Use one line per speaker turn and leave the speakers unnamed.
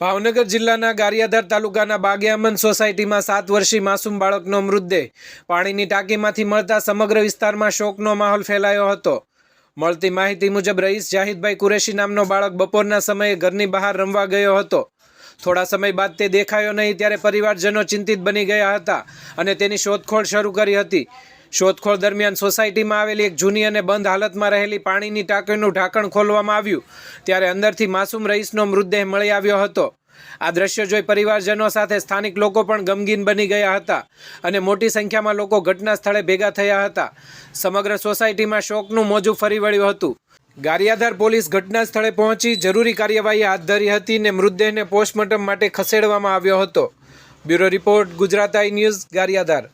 ભાવનગર જિલ્લાના ગારિયાધાર તાલુકાના બાગિયામન સોસાયટીમાં સાત વર્ષીય માસૂમ બાળકનો મૃતદેહ પાણીની ટાંકીમાંથી મળતા સમગ્ર વિસ્તારમાં શોકનો માહોલ ફેલાયો હતો. મળતી માહિતી મુજબ રહીશ જાહિદભાઈ કુરેશી નામનો બાળક બપોરના સમયે ઘરની બહાર રમવા ગયો હતો. થોડા સમય બાદ તે દેખાયો નહીં ત્યારે પરિવારજનો ચિંતિત બની ગયા હતા અને તેની શોધખોળ શરૂ કરી હતી. શોધખોળ દરમિયાન સોસાયટીમાં આવેલી એક જૂની અને બંધ હાલતમાં રહેલી પાણીની ટાંકીનું ઢાંકણ ખોલવામાં આવ્યું. ત્યારે અંદરથી માસૂમ રઈસનો મૃતદેહ મળી આવ્યો હતો. આ દ્રશ્ય જોઈ પરિવારજનો સાથે સ્થાનિક લોકો પણ ગમગીન બની ગયા હતા અને મોટી સંખ્યામાં લોકો ઘટના સ્થળે ભેગા થયા હતા. સમગ્ર સોસાયટીમાં શોકનું મોજું ફરી વળ્યું હતું. ગારિયાધાર પોલીસ ઘટના સ્થળે પહોંચી જરૂરી કાર્યવાહી હાથ ધરી હતી ને મૃતદેહને પોસ્ટમોર્ટમ માટે ખસેડવામાં આવ્યો હતો. Bureau report Gujarat I news Gariadhar.